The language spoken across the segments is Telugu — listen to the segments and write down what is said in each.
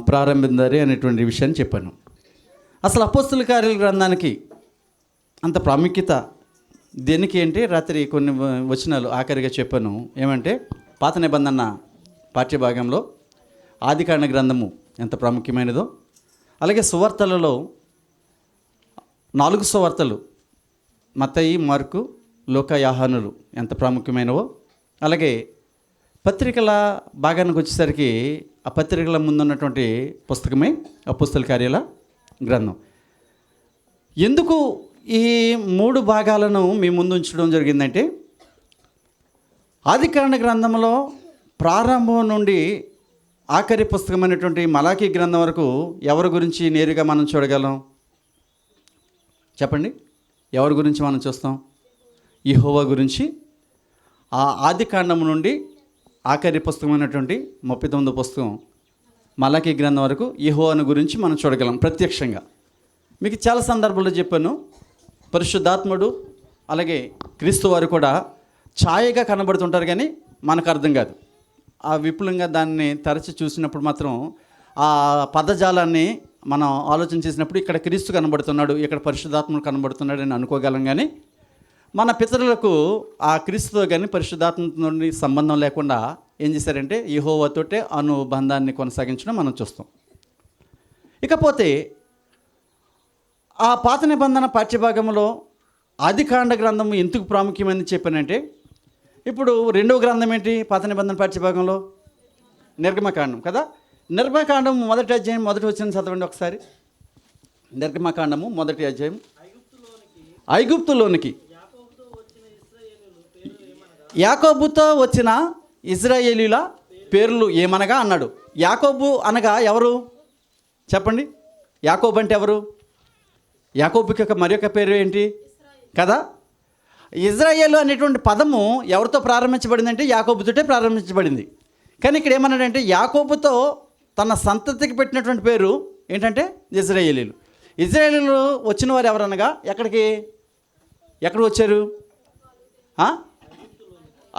ప్రారంభిందారి అనేటువంటి విషయాన్ని చెప్పాను. అసలు అపోస్తుల కార్యాల గ్రంథానికి అంత ప్రాముఖ్యత దేనికి ఏంటి రాత్రి కొన్ని వచనాలు ఆఖరిగా చెప్పాను. ఏమంటే పాత నిబంధన పాఠ్యభాగంలో ఆదికాండ గ్రంథము ఎంత ప్రాముఖ్యమైనదో అలాగే సువార్తలలో నాలుగు సువార్తలు మత్తయి మార్కు లోకయాహానులు ఎంత ప్రాముఖ్యమైనవో అలాగే పత్రికల భాగానికి వచ్చేసరికి ఆ పత్రికల ముందున్నటువంటి పుస్తకమే అపుస్తల కార్యాల గ్రంథం. ఎందుకు ఈ మూడు భాగాలను మీ ముందు ఉంచడం జరిగిందంటే ఆదికారణ గ్రంథంలో ప్రారంభం నుండి ఆఖరి పుస్తకమైనటువంటి మలాఖీ గ్రంథం వరకు ఎవరి గురించి నేరుగా మనం చూడగలం? చెప్పండి. ఎవరి గురించి మనం చూస్తాం? యెహోవా గురించి. ఆ ఆది కాండం నుండి ఆఖరి పుస్తకమైనటువంటి ముప్పై తొమ్మిది పుస్తకం మలాకి గ్రంథం వరకు యహోవాను గురించి మనం చూడగలం ప్రత్యక్షంగా. మీకు చాలా సందర్భాల్లో చెప్పాను పరిశుద్ధాత్ముడు అలాగే క్రీస్తు వారు కూడా ఛాయగా కనబడుతుంటారు కానీ మనకు అర్థం కాదు. ఆ విపులంగా దాన్ని తరచి చూసినప్పుడు మాత్రం ఆ పదజాలాన్ని మనం ఆలోచన చేసినప్పుడు ఇక్కడ క్రీస్తు కనబడుతున్నాడు ఇక్కడ పరిశుద్ధాత్ముడు కనబడుతున్నాడు అని అనుకోగలం కానీ మన పితరులకు ఆ క్రీస్తుతో కానీ పరిశుద్ధాత్మ నుండి సంబంధం లేకుండా ఏం చేశారంటే యెహోవాతోటే అనుబంధాన్ని కొనసాగించడం మనం చూస్తాం. ఇకపోతే ఆ పాత నిబంధన పాఠ్యభాగంలో ఆదికాండ గ్రంథం ఎందుకు ప్రాముఖ్యమని చెప్పానంటే ఇప్పుడు రెండవ గ్రంథం ఏంటి పాత నిబంధన పాఠ్యభాగంలో? నిర్గమకాండం కదా? నిర్గమకాండం మొదటి అధ్యాయం మొదటి వచ్చిన చదవండి ఒకసారి. నిర్గమకాండము మొదటి అధ్యాయం ఐగుప్తులోనికి. యాకోబుతో వచ్చిన ఇజ్రాయేలీల పేర్లు ఏమనగా అన్నాడు. యాకోబు అనగా ఎవరు? చెప్పండి. యాకోబు అంటే ఎవరు? యాకోబుకి యొక్క మరి యొక్క పేరు ఏంటి? కదా? ఇజ్రాయేల్ అనేటువంటి పదము ఎవరితో ప్రారంభించబడిందంటే యాకోబుతోటే ప్రారంభించబడింది. కానీ ఇక్కడ ఏమన్నాడంటే యాకోబుతో తన సంతతికి పెట్టినటువంటి పేరు ఏంటంటే ఇజ్రాయేలీలు. ఇజ్రాయేలీలు వచ్చిన వారు ఎవరనగా? ఎక్కడికి? ఎక్కడ వచ్చారు?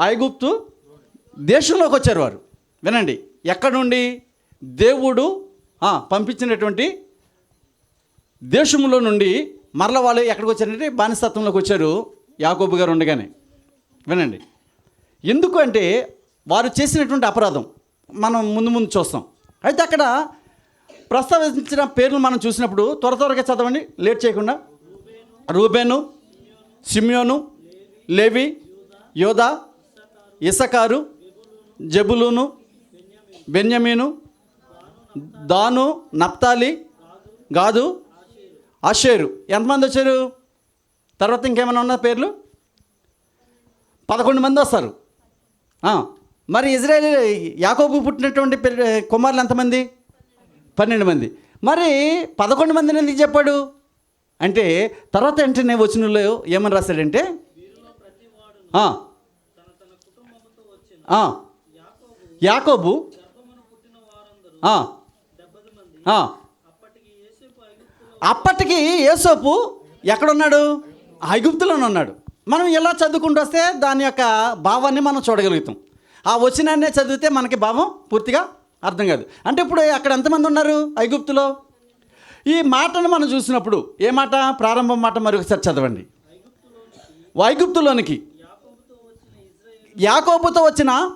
ఐగుప్తు దేశంలోకి వచ్చారు వారు. వినండి ఎక్కడ నుండి దేవుడు పంపించినటువంటి దేశంలో నుండి మరల వాళ్ళు ఎక్కడికి వచ్చారంటే బానిసత్వంలోకి వచ్చారు యాకోబు గారు ఉండగానే. వినండి ఎందుకు అంటే వారు చేసినటువంటి అపరాధం మనం ముందు ముందు చూస్తాం. అయితే అక్కడ ప్రస్తావించిన పేర్లు మనం చూసినప్పుడు త్వర త్వరగా చదవండి లేట్ చేయకుండా. రూబేను సిమ్యోను లేవి యోధా ఇసకారు జబులూను బెన్యమీను దాను నప్తాలి గాదు అషేరు ఎంతమంది వచ్చారు? తర్వాత ఇంకేమైనా ఉన్న పేర్లు? పదకొండు మంది వస్తారు. మరి ఇజ్రాయల్ యాకోబు పుట్టినటువంటి కుమారులు ఎంతమంది? పన్నెండు మంది. మరి పదకొండు మందిని ఎందుకు చెప్పాడు? అంటే తర్వాత వెంటనే వచ్చిన ఏమని రాశాడంటే యాకోబు. అప్పటికి ఏసోపు ఎక్కడున్నాడు? ఐగుప్తులోనే ఉన్నాడు. మనం ఎలా చదువుకుంటూ వస్తే దాని యొక్క భావాన్ని మనం చూడగలుగుతాం. ఆ వచనాన్నే చదివితే మనకి భావం పూర్తిగా అర్థం కాదు. అంటే ఇప్పుడు అక్కడ ఎంతమంది ఉన్నారు ఐగుప్తులో? ఈ మాటను మనం చూసినప్పుడు ఏ మాట? ప్రారంభం మాట మరొకసారి చదవండి. ఐగుప్తులోనికి. యాకోబుతో వచ్చిన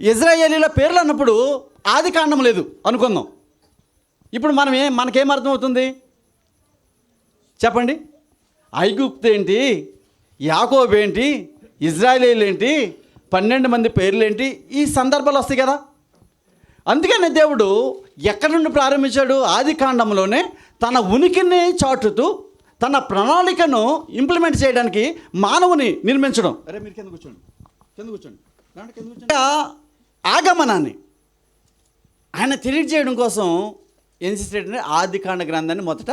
ఇజ్రాయేలీల పేర్లు అన్నప్పుడు ఆది కాండం లేదు. అనుకుందాం. ఇప్పుడు మనం ఏ మనకేం అర్థమవుతుంది? చెప్పండి. ఐగుప్తు ఏంటి? యాకోబు ఏంటి? ఇజ్రాయేలీలు ఏంటి? పన్నెండు మంది పేర్లు ఏంటి? ఈ సందర్భాలు వస్తాయి కదా. అందుకనే దేవుడు ఎక్కడి నుండి ప్రారంభించాడు? ఆది కాండంలోనే తన ఉనికిని చాటుతూ తన ప్రణాళికను ఇంప్లిమెంట్ చేయడానికి మానవుని నిర్మించడం. అరే మీరు కింద కూర్చోండి. కింద కూర్చోండి. కింద కూర్చోండి. ఆగమనాన్ని ఆయన తెలియజేయడం కోసం ఏం చేసేటంటే ఆదికాండ గ్రంథాన్ని మొదట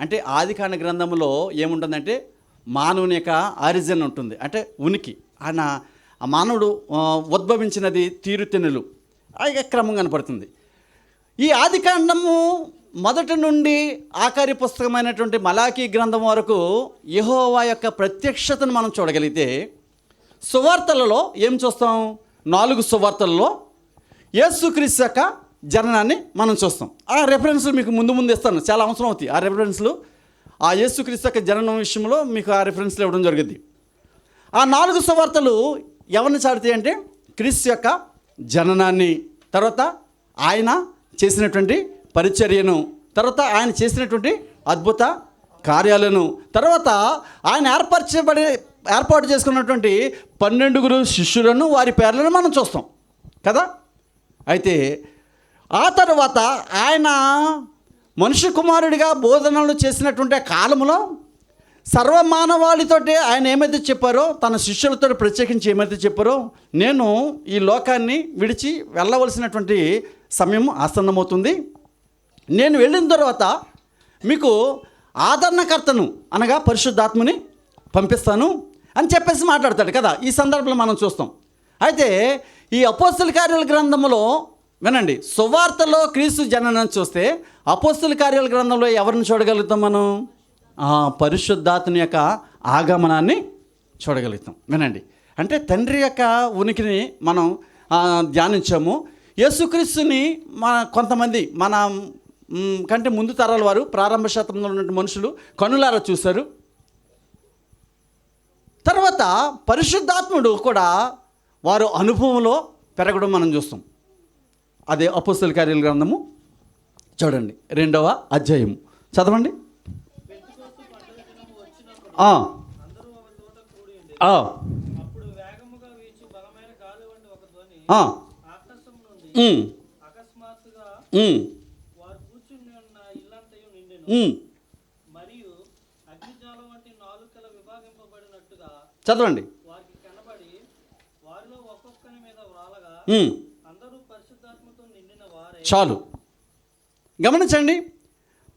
అంటే ఆదికాండ గ్రంథంలో ఏముంటుందంటే మానవుని యొక్క ఆరిజిన్ ఉంటుంది. అంటే ఉనికి. ఆయన ఆ మానవుడు ఉద్భవించినది యొక్క క్రమం కనపడుతుంది. ఈ ఆదికాండము మొదటి నుండి ఆఖరి పుస్తకమైనటువంటి మలాఖీ గ్రంథం వరకు యహోవా యొక్క ప్రత్యక్షతను మనం చూడగలిగితే సువార్తలలో ఏం చూస్తాం? నాలుగు సువార్తలలో యేసుక్రీస్తు యొక్క జననాన్ని మనం చూస్తాం. ఆ రెఫరెన్స్లు మీకు ముందు ముందు ఇస్తాను. చాలా అవసరం అవుతాయి ఆ రెఫరెన్స్లు ఆ యేసుక్రీస్తు యొక్క జననం విషయంలో మీకు ఆ రెఫరెన్స్లు ఇవ్వడం జరిగింది. ఆ నాలుగు సువార్తలు ఎవరిని చాడుతాయి అంటే క్రీస్తు యొక్క జననాన్ని తర్వాత ఆయన చేసినటువంటి పరిచర్యను తర్వాత ఆయన చేసినటువంటి అద్భుత కార్యాలను తర్వాత ఆయన ఏర్పరచబడి ఏర్పాటు చేసుకున్నటువంటి పన్నెండుగురు శిష్యులను వారి పేర్లను మనం చూస్తాం కదా? అయితే ఆ తర్వాత ఆయన మనుష్య కుమారుడిగా బోధనలు చేసినటువంటి కాలంలో సర్వమానవాళితో ఆయన ఏమైతే చెప్పారో తన శిష్యులతో ప్రత్యేకించి ఏమైతే చెప్పారో నేను ఈ లోకాన్ని విడిచి వెళ్ళవలసినటువంటి సమయం ఆసన్నమవుతుంది. నేను వెళ్ళిన తర్వాత మీకు ఆదరణకర్తను అనగా పరిశుద్ధాత్మని పంపిస్తాను అని చెప్పేసి మాట్లాడతాడు కదా. ఈ సందర్భంలో మనం చూస్తాం. అయితే ఈ అపోస్తుల కార్యాల గ్రంథంలో వినండి. సువార్తలో క్రీస్తు జననం చూస్తే అపోస్తుల కార్యాల గ్రంథంలో ఎవరిని చూడగలుగుతాం మనం? పరిశుద్ధాత్మని యొక్క ఆగమనాన్ని చూడగలుగుతాం. వినండి. అంటే తండ్రి యొక్క ఉనికిని మనం ధ్యానించాము. యేసుక్రీస్తుని మన కొంతమంది మన కంటే ముందు తరాల వారు ప్రారంభ శతంలో ఉన్నటువంటి మనుషులు కనులారా చూశారు. తర్వాత పరిశుద్ధాత్ముడు కూడా వారు అనుభవంలో పెరగడం మనం చూస్తాం. అదే అపుస్తుల కార్యాల గ్రంథము చూడండి రెండవ అధ్యాయం. చదవండి. అకస్మాత్తుగా మరియు అగ్నిజాలం వంటి నాలుకల విభాగింపబడినట్టుగా చదవండి. వారికి కనబడి వారిలో ఒక్కొక్కని మీద వ్రాలగా ఉమ్. అందరూ పరిశుద్ధాత్మతో నిండిన వారే. చాలు. గమనించండి.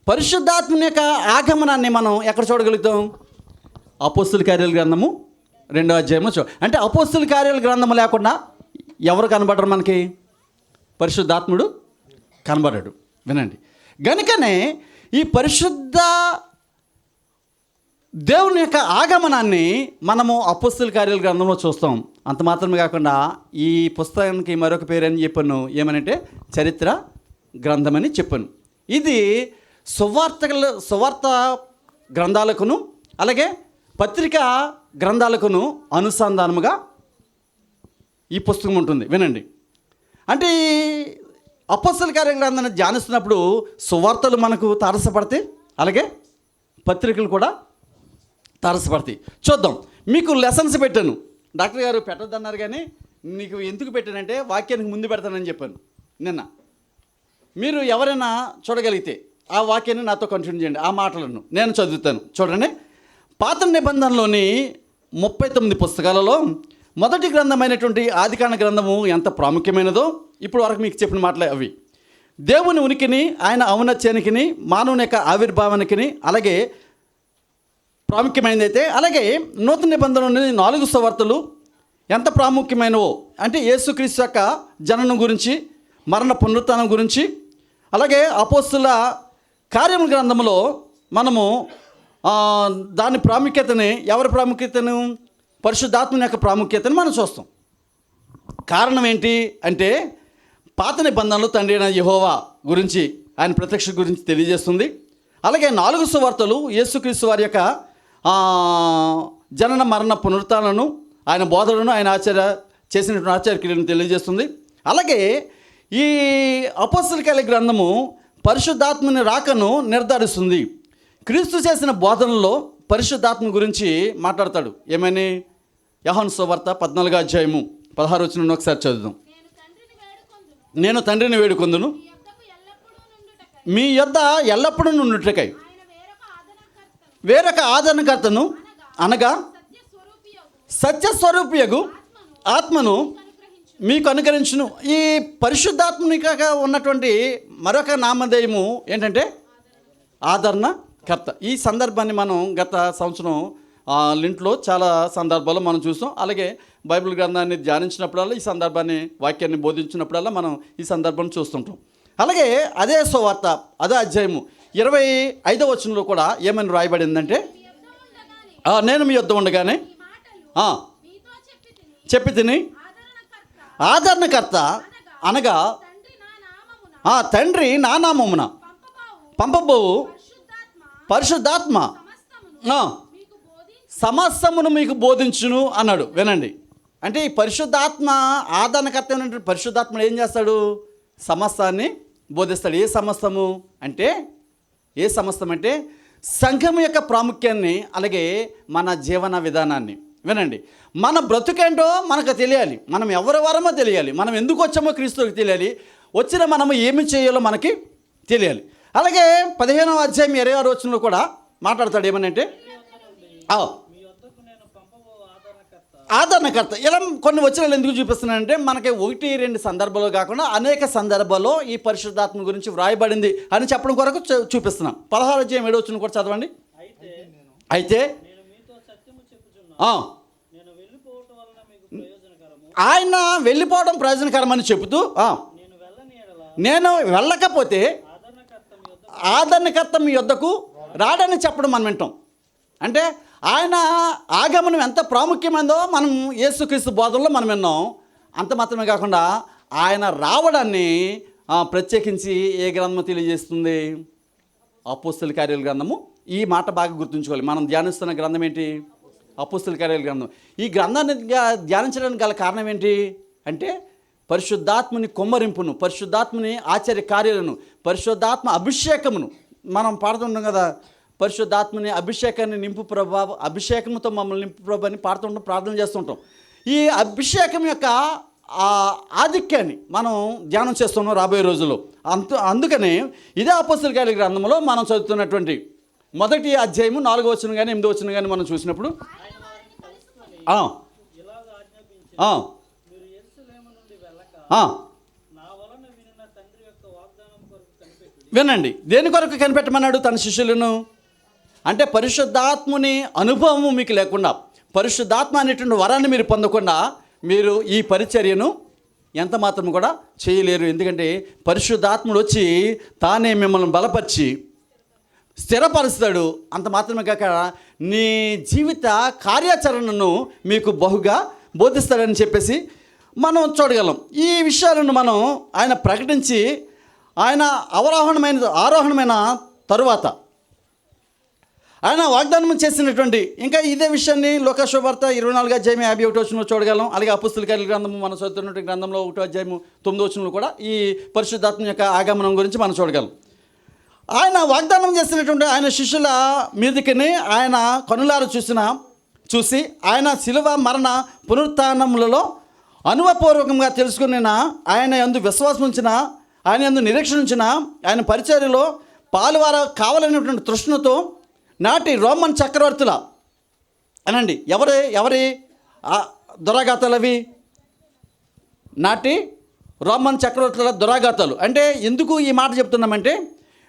పరిశుద్ధాత్మని యొక్క ఆగమనాన్ని మనం ఎక్కడ చూడగలుగుతాం? అపోస్తుల కార్యాల గ్రంథము రెండో అధ్యాయంలో చూ అంటే అపోస్తుల కార్యాల గ్రంథము లేకుండా ఎవరు కనబడరు మనకి? పరిశుద్ధాత్ముడు కనబడడు. వినండి. గనుకనే ఈ పరిశుద్ధ దేవుని యొక్క ఆగమనాన్ని మనము అపుస్తుల కార్యాల గ్రంథంలో చూస్తాం. అంత మాత్రమే కాకుండా ఈ పుస్తకానికి మరొక పేరు అని చెప్పాను? ఏమనంటే చరిత్ర గ్రంథమని చెప్పాను. ఇది సువార్తల సువార్త గ్రంథాలకును అలాగే పత్రికా గ్రంథాలకును అనుసంధానముగా ఈ పుస్తకం ఉంటుంది. వినండి. అంటే ఈ అపస్సుల కార్యగ్రంథాన్ని ధ్యానిస్తున్నప్పుడు సువార్తలు మనకు తారసపడతాయి. అలాగే పత్రికలు కూడా తారసపడతాయి. చూద్దాం. మీకు లెసన్స్ పెట్టాను. డాక్టర్ గారు పెట్టద్దన్నారు కానీ నీకు ఎందుకు పెట్టానంటే వాక్యానికి ముందు పెడతానని చెప్పాను నిన్న. మీరు ఎవరైనా చూడగలిగితే ఆ వాక్యాన్ని నాతో కంటిన్యూ చేయండి. ఆ మాటలను నేను చదువుతాను. చూడండి. పాత నిబంధనలోని ముప్పై తొమ్మిది పుస్తకాలలో మొదటి గ్రంథమైనటువంటి ఆదికాండ గ్రంథము ఎంత ప్రాముఖ్యమైనదో ఇప్పుడు వరకు మీకు చెప్పిన మాటలే అవి. దేవుని ఉనికిని ఆయన ఔన్నత్యానికిని మానవుని యొక్క ఆవిర్భావానికిని అలాగే ప్రాముఖ్యమైనది అయితే అలాగే నూతన నిబంధనలోని నాలుగు సువార్తలు ఎంత ప్రాముఖ్యమైనవో అంటే యేసుక్రీస్తు యొక్క జననం గురించి మరణ పునరుత్నం గురించి అలాగే అపోస్తుల కార్యముల గ్రంథంలో మనము దాని ప్రాముఖ్యతని ఎవరి ప్రాముఖ్యతను పరిశుద్ధాత్మని యొక్క ప్రాముఖ్యతను మనం చూస్తాం. కారణం ఏంటి అంటే పాత నిబంధనలు తండ్రి అయిన యహోవా గురించి ఆయన ప్రత్యక్ష గురించి తెలియజేస్తుంది. అలాగే నాలుగు సువార్తలు యేసుక్రీస్తు వారి యొక్క జనన మరణ పునరుత్థానాలను ఆయన బోధనను ఆయన ఆచార్య చేసినటువంటి ఆచార్యక్రియలను తెలియజేస్తుంది. అలాగే ఈ అపస్సులకాల గ్రంథము పరిశుద్ధాత్మని రాకను నిర్ధారిస్తుంది. క్రీస్తు చేసిన బోధనలో పరిశుద్ధాత్మ గురించి మాట్లాడతాడు. ఏమని? యహన్ సువార్త పద్నాలుగో అధ్యాయము పదహారు వచ్చిన ఒకసారి చదువుదాం. నేను తండ్రిని వేడుకొందును. మీ యొద్దకు ఎల్లప్పుడూ నుండుటకై యొద్ద ఎల్లప్పుడూ నుండుటకై. వేరొక ఆదరణకర్తను అనగా సత్యస్వరూపియగు ఆత్మను మీకు అనుకరించును ఈ పరిశుద్ధాత్మనికగా ఉన్నటువంటి మరొక నామధేయము ఏంటంటే ఆదరణకర్త. ఈ సందర్భాన్ని మనం గత సంవత్సరం లింట్లో చాలా సందర్భాల్లో మనం చూసాం అలాగే బైబిల్ గ్రంథాన్ని ధ్యానించినప్పుడల్లా ఈ సందర్భాన్ని వాక్యాన్ని బోధించినప్పుడల్లా మనం ఈ సందర్భాన్ని చూస్తుంటాం. అలాగే అదే సువార్త అదే అధ్యాయము ఇరవై ఐదవ వచనంలో కూడా ఏమని రాయబడిందంటే నేను మీ యొద్ద ఉండగానే చెప్పి తిని ఆదరణకర్త అనగా తండ్రి నా నామమున నా పంపబోవు పరిశుద్ధాత్మ సమస్తమును మీకు బోధించును అన్నాడు. వినండి. అంటే ఈ పరిశుద్ధాత్మ ఆదరణకర్త అయినటువంటి పరిశుద్ధాత్మ ఏం చేస్తాడు? సమస్తాన్ని బోధిస్తాడు. ఏ సమస్తము అంటే ఏ సమస్తం అంటే సంఘం యొక్క ప్రాముఖ్యాన్ని అలాగే మన జీవన విధానాన్ని. వినండి. మన బ్రతుకేంటో మనకు తెలియాలి. మనం ఎవరి వారమో తెలియాలి. మనం ఎందుకు వచ్చామో క్రీస్తుకి తెలియాలి. వచ్చిన మనము ఏమి చేయాలో మనకి తెలియాలి. అలాగే పదిహేనవ అధ్యాయం ఇరవై ఆరు వచ్చినలో కూడా మాట్లాడతాడు ఏమనంటే ఆ, మీ వద్దకు నేను పంపబో ఆదరణకర్త. ఇలా కొన్ని వచనాలు ఎందుకు చూపిస్తున్నానంటే మనకి ఒకటి రెండు సందర్భాలు కాకుండా అనేక సందర్భాల్లో ఈ పరిశుద్ధాత్మ గురించి వ్రాయబడింది అని చెప్పడం కొరకు చూపిస్తున్నాం. పదహారు అధ్యాయం ఏడు వచ్చిన కూడా చదవండి. అయితే ఆయన వెళ్ళిపోవడం ప్రయోజనకరమని చెబుతూ నేను వెళ్ళకపోతే ఆదరణకర్త మీ వద్ద ఆదరణకర్త మీ యొద్దకు రాడని చెప్పడం మనం వింటాం. అంటే ఆయన ఆగమనం ఎంత ప్రాముఖ్యమైందో మనం యేసుక్రీస్తు బోధనలో మనం విన్నాం. అంత మాత్రమే కాకుండా ఆయన రావడాన్ని ప్రత్యేకించి ఏ గ్రంథం తెలియజేస్తుంది? అపోస్తుల కార్యాల గ్రంథము. ఈ మాట బాగా గుర్తుంచుకోవాలి. మనం ధ్యానిస్తున్న గ్రంథం ఏంటి? అపోస్తుల కార్యాల గ్రంథం. ఈ గ్రంథాన్ని ధ్యానించడానికి గల కారణం ఏంటి? అంటే పరిశుద్ధాత్మని కొమ్మరింపును పరిశుద్ధాత్మని ఆచార్య కార్యాలను పరిశుద్ధాత్మ అభిషేకమును. మనం పాడుతుంటాం కదా పరిశుద్ధాత్మని అభిషేకాన్ని నింపు ప్రభా అభిషేకంతో మమ్మల్ని నింపు ప్రభా అని పాడుతుంటాం ప్రార్థన చేస్తుంటాం ఈ అభిషేకం యొక్క ఆధిక్యాన్ని మనం ధ్యానం చేస్తున్నాం రాబోయే రోజుల్లో. అంత అందుకనే ఇదే అపస్తుల గారి గ్రంథంలో మనం చదువుతున్నటువంటి మొదటి అధ్యాయము నాలుగో వచ్చిన కానీ ఎనిమిదో వచ్చిన కానీ మనం చూసినప్పుడు. వినండి. దేని కొరకు కనిపెట్టమన్నాడు తన శిష్యులను? అంటే పరిశుద్ధాత్ముని అనుభవము మీకు లేకుండా పరిశుద్ధాత్మ అనేటువంటి వరాన్ని మీరు పొందకుండా మీరు ఈ పరిచర్యను ఎంత మాత్రం కూడా చేయలేరు. ఎందుకంటే పరిశుద్ధాత్ముడు వచ్చి తానే మిమ్మల్ని బలపరిచి స్థిరపరుస్తాడు. అంత మాత్రమే కాక నీ జీవిత కార్యాచరణను మీకు బహుగా బోధిస్తాడని చెప్పేసి మనం చూడగలం. ఈ విషయాలను మనం ఆయన ప్రకటించి ఆయన అవరోహణమైన ఆరోహణమైన తరువాత ఆయన వాగ్దానం చేసినటువంటి ఇంకా ఇదే విషయాన్ని లోకశోభార్త ఇరవై నాలుగు అధ్యాయం యాభై ఒకటి వచ్చిన చూడగలం. అలాగే అపుస్తుల కార్యాల గ్రంథము మనం చదువుతున్నటువంటి గ్రంథంలో ఒకటో అధ్యాయము తొమ్మిదో వచ్చినలో కూడా ఈ పరిశుద్ధాత్మ యొక్క ఆగమనం గురించి మనం చూడగలం. ఆయన వాగ్దానం చేసినటువంటి ఆయన శిష్యుల మీదకిని ఆయన కనులారు చూసిన చూసి ఆయన శిలువ మరణ పునరుత్నములలో అనుభవపూర్వకంగా తెలుసుకున్న ఆయన ఎందు విశ్వాసం ఉంచిన ఆయన ఎందు నిరీక్షణ ఉంచిన ఆయన పరిచర్యలో పాలువార కావాలనేటువంటి తృష్ణతో నాటి రోమన్ చక్రవర్తుల అనండి ఎవరి ఎవరి? ఆ దురాఘాతాలవి? నాటి రోమన్ చక్రవర్తుల దురాఘాతాలు. అంటే ఎందుకు ఈ మాట చెప్తున్నామంటే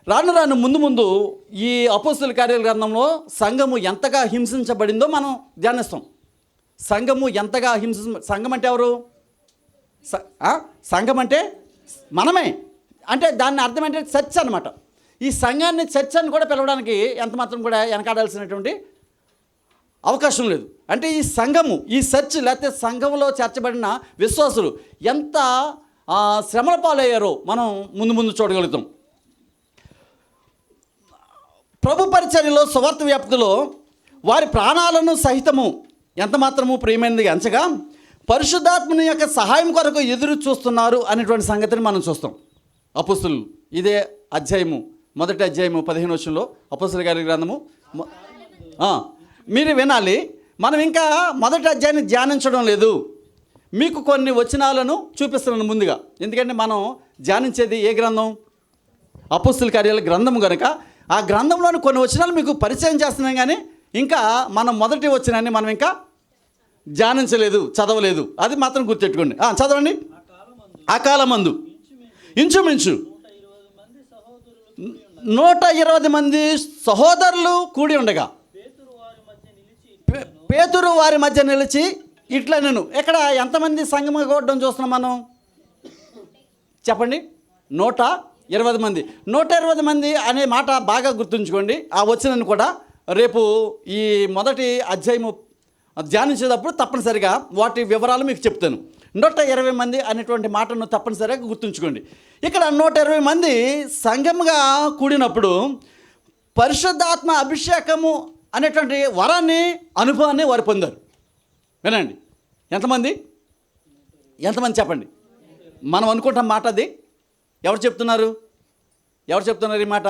రాను రాను ముందు ముందు ఈ అపోస్తుల కార్యాల గ్రంథంలో సంఘము ఎంతగా హింసించబడిందో మనం ధ్యానిస్తాం. సంఘము ఎంతగా హింస సంఘం అంటే ఎవరు? సంఘం అంటే మనమే. అంటే దాని అర్థం ఏంటంటే చర్చ్ అనమాట ఈ సంఘాన్ని చర్చ్ అని కూడా పిలవడానికి ఎంతమాత్రం కూడా వెనకాడాల్సినటువంటి అవకాశం లేదు. అంటే ఈ సంఘము ఈ చర్చ్ లేకపోతే సంఘంలో చేర్చబడిన విశ్వాసులు ఎంత శ్రమల పాలయ్యారో మనం ముందు ముందు చూడగలుగుతాం. ప్రభు పరిచర్యలో సువార్త వ్యాప్తిలో వారి ప్రాణాలను సహితము ఎంత మాత్రము ప్రియమైనది ఎంచగా పరిశుద్ధాత్మని యొక్క సహాయం కొరకు ఎదురు చూస్తున్నారు అనేటువంటి సంగతిని మనం చూస్తాం. అపుస్తులు ఇదే అధ్యాయము మొదటి అధ్యాయము పదిహేను వచ్చంలో అపుస్తుల గారి గ్రంథము. మీరు వినాలి మనం ఇంకా మొదటి అధ్యాయాన్ని ధ్యానించడం లేదు. మీకు కొన్ని వచనాలను చూపిస్తున్నాను ముందుగా. ఎందుకంటే మనం ధ్యానించేది ఏ గ్రంథం? అపుస్తుల కార్యాల గ్రంథం కనుక ఆ గ్రంథంలోని కొన్ని వచనాలు మీకు పరిచయం చేస్తున్నాం కానీ ఇంకా మనం మొదటి వచనాన్ని మనం ఇంకా ధ్యానించలేదు చదవలేదు. అది మాత్రం గుర్తెట్టుకోండి చదవండి. ఆ కాలమందు. ఇంచుమించు. నూట ఇరవై మంది సహోదరులు కూడి ఉండగా. పేతురు వారి మధ్య నిలిచి పే- పేతురు వారి మధ్య నిలిచి ఇట్లా నేను ఇక్కడ ఎంతమంది సంగమ కూడడం చూస్తున్నాం మనం? చెప్పండి. నూట ఇరవై మంది నూట ఇరవై మంది అనే మాట బాగా గుర్తుంచుకోండి. ఆ వచ్చినని కూడా రేపు ఈ మొదటి అధ్యాయము ధ్యానించేటప్పుడు తప్పనిసరిగా వాటి వివరాలు మీకు చెప్తాను. నూట ఇరవై మంది అనేటువంటి మాటను తప్పనిసరిగా గుర్తుంచుకోండి. ఇక్కడ నూట ఇరవై మంది సంఘంగా కూడినప్పుడు పరిశుద్ధాత్మ అభిషేకము అనేటువంటి వరాన్ని అనుభవాన్ని వారు పొందారు. వినండి. ఎంతమంది? ఎంతమంది చెప్పండి. మనం అనుకుంటాం మాట అది? ఎవరు చెప్తున్నారు? ఎవరు చెప్తున్నారు ఈ మాట?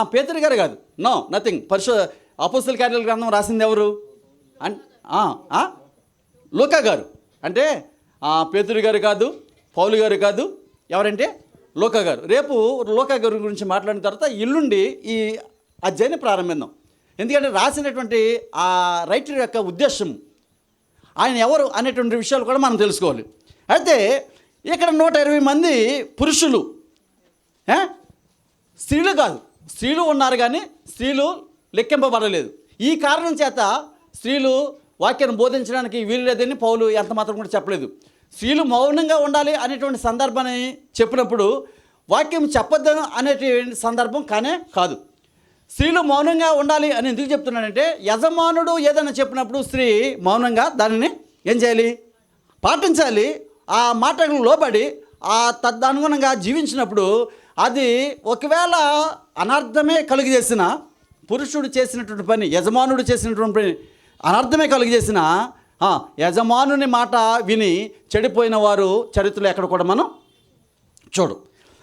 పేదరి గారు కాదు. No nothing. పరిశు అపోస్తుల కార్యాల గ్రంథం రాసింది ఎవరు? అన్ గారు. అంటే పేదరి గారు కాదు పౌలు గారు కాదు ఎవరంటే లోక గారు. రేపు లోక గారి గురించి మాట్లాడిన తర్వాత ఇల్లుండి ఈ అధ్యాయాన్ని ప్రారంభిద్దాం. ఎందుకంటే రాసినటువంటి ఆ రైటర్ యొక్క ఉద్దేశం ఆయన ఎవరు అనేటువంటి విషయాలు కూడా మనం తెలుసుకోవాలి. అయితే ఇక్కడ నూట ఇరవై మంది పురుషులు స్త్రీలు కాదు. స్త్రీలు ఉన్నారు కానీ స్త్రీలు లెక్కింపబడలేదు. ఈ కారణం చేత స్త్రీలు వాక్యాన్ని బోధించడానికి వీలు లేదని పౌలు ఎంత మాత్రం కూడా చెప్పలేదు. స్త్రీలు మౌనంగా ఉండాలి అనేటువంటి సందర్భాన్ని చెప్పినప్పుడు వాక్యం చెప్పొద్దు అనేటువంటి సందర్భం కానే కాదు. స్త్రీలు మౌనంగా ఉండాలి అని ఎందుకు చెప్తున్నాడంటే యజమానుడు ఏదైనా చెప్పినప్పుడు స్త్రీ మౌనంగా దానిని ఏం చేయాలి? పాటించాలి. ఆ మాటకు లోబడి ఆ తదనుగుణంగా జీవించినప్పుడు అది ఒకవేళ అనర్థమే కలుగజేసిన పురుషుడు చేసినటువంటి పని యజమానుడు చేసినటువంటి పని అనర్థమే కలుగజేసిన యజమానుని మాట విని చెడిపోయిన వారు చరిత్రలో ఎక్కడ కూడా మనం చూడు.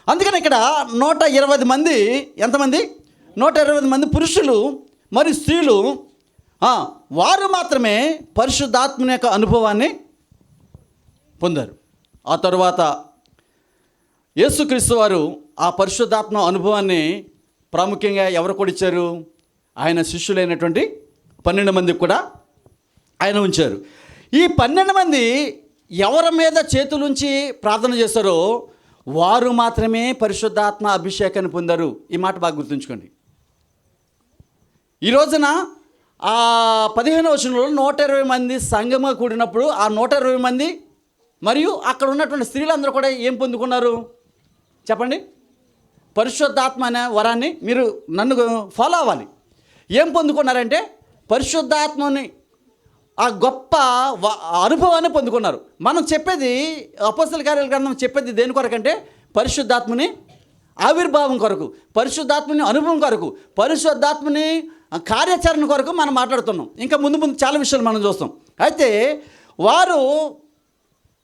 అందుకని ఇక్కడ నూట ఇరవై మంది ఎంతమంది? నూట ఇరవై మంది పురుషులు మరి స్త్రీలు. వారు మాత్రమే పరిశుద్ధాత్మని యొక్క అనుభవాన్ని పొందారు. ఆ తరువాత యేసుక్రీస్తు వారు ఆ పరిశుద్ధాత్మ అనుభవాన్ని ప్రాముఖ్యంగా ఎవరు కూడా ఇచ్చారు? ఆయన శిష్యులైనటువంటి పన్నెండు మందికి కూడా ఆయన ఉంచారు. ఈ పన్నెండు మంది ఎవరి మీద చేతులుంచి ప్రార్థన చేస్తారో వారు మాత్రమే పరిశుద్ధాత్మ అభిషేకాన్ని పొందారు. ఈ మాట బాగా గుర్తుంచుకోండి. ఈ రోజున ఆ పదిహేను వచనంలో నూట ఇరవై మంది సంఘంగా కూడినప్పుడు ఆ నూట ఇరవై మంది మరియు అక్కడ ఉన్నటువంటి స్త్రీలందరూ కూడా ఏం పొందుకున్నారు? చెప్పండి. పరిశుద్ధాత్మ అనే వరాన్ని మీరు నన్ను ఫాలో అవ్వాలి. ఏం పొందుకున్నారంటే పరిశుద్ధాత్మని ఆ గొప్ప అనుభవాన్ని పొందుకున్నారు. మనం చెప్పేది అపోస్తల కార్యాల గ్రంథం చెప్పేది దేని కొరకంటే పరిశుద్ధాత్మని ఆవిర్భావం కొరకు పరిశుద్ధాత్మని అనుభవం కొరకు పరిశుద్ధాత్మని కార్యాచరణ కొరకు మనం మాట్లాడుతున్నాం. ఇంకా ముందు ముందు చాలా విషయాలు మనం చూస్తాం. అయితే వారు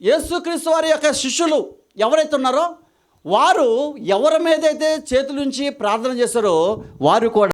యేసుక్రీస్తు వారి యొక్క శిష్యులు ఎవరైతే ఉన్నారో వారు ఎవరి మీదైతే చేతులుంచి ప్రార్థన చేశారో వారు కూడా